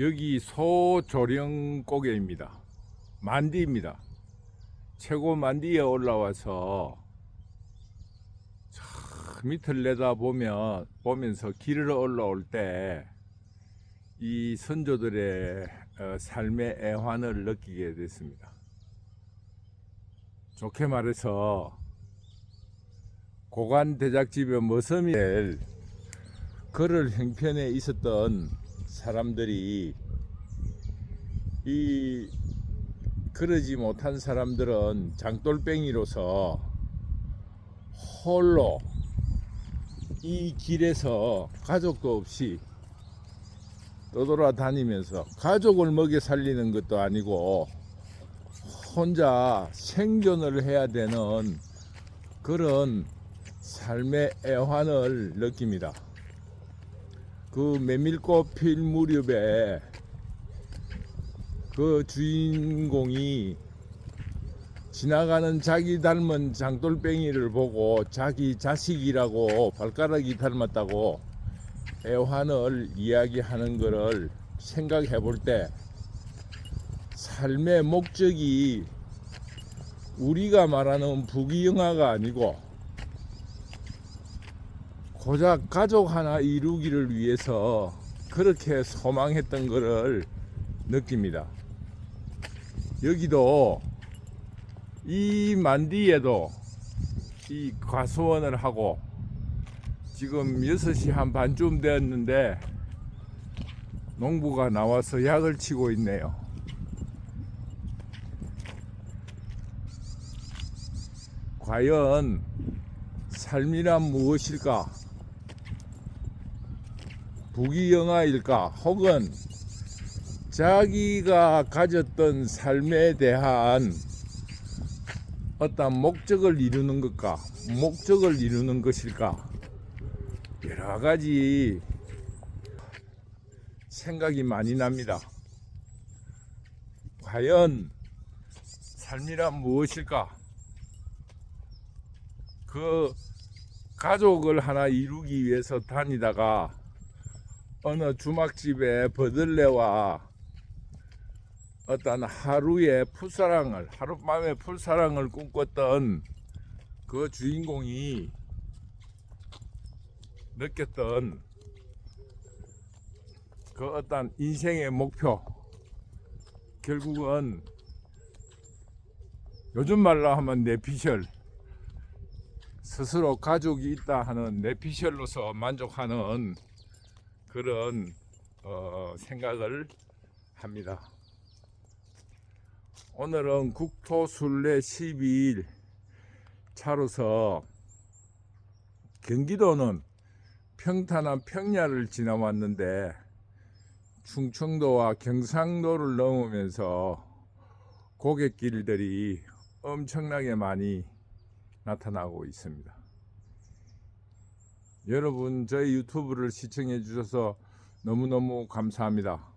여기 소조령고개입니다. 만디입니다. 최고 만디에 올라와서 저 밑을 내다 보면 보면서 길을 올라올 때 이 선조들의 어, 삶의 애환을 느끼게 됐습니다. 좋게 말해서 고관 대작집의 머섬이엘 그를 형편에 있었던 사람들이 이 그러지 못한 사람들은 장돌뱅이로서 홀로 이 길에서 가족도 없이 떠돌아다니면서 가족을 먹여 살리는 것도 아니고 혼자 생존을 해야 되는 그런 삶의 애환을 느낍니다. 그 메밀꽃 필 무렵에 그 주인공이 지나가는 자기 닮은 장돌뱅이를 보고 자기 자식이라고 발가락이 닮았다고 애환을 이야기하는 것을 생각해 볼 때 삶의 목적이 우리가 말하는 부귀영화가 아니고 고작 가족 하나 이루기를 위해서 그렇게 소망했던 것을 느낍니다. 여기도 이 만디에도 이 과수원을 하고 지금 6시 한 반쯤 되었는데 농부가 나와서 약을 치고 있네요. 과연 삶이란 무엇일까? 부귀영화일까? 혹은 자기가 가졌던 삶에 대한 어떤 목적을 이루는 것과 목적을 이루는 것일까? 여러 가지 생각이 많이 납니다. 과연 삶이란 무엇일까? 그 가족을 하나 이루기 위해서 다니다가 어느 주막집에 버들레와 어떤 하루의 풀사랑을 하룻밤의 풀사랑을 꿈꿨던 그 주인공이 느꼈던 그 어떤 인생의 목표 결국은 요즘 말로 하면 내피셜 스스로 가족이 있다 하는 내피셜로서 만족하는 그런 어, 생각을 합니다. 오늘은 국토순례 12일 차로서 경기도는 평탄한 평야를 지나왔는데 충청도와 경상도를 넘으면서 고갯길들이 엄청나게 많이 나타나고 있습니다. 여러분 저희 유튜브를 시청해 주셔서 너무너무 감사합니다.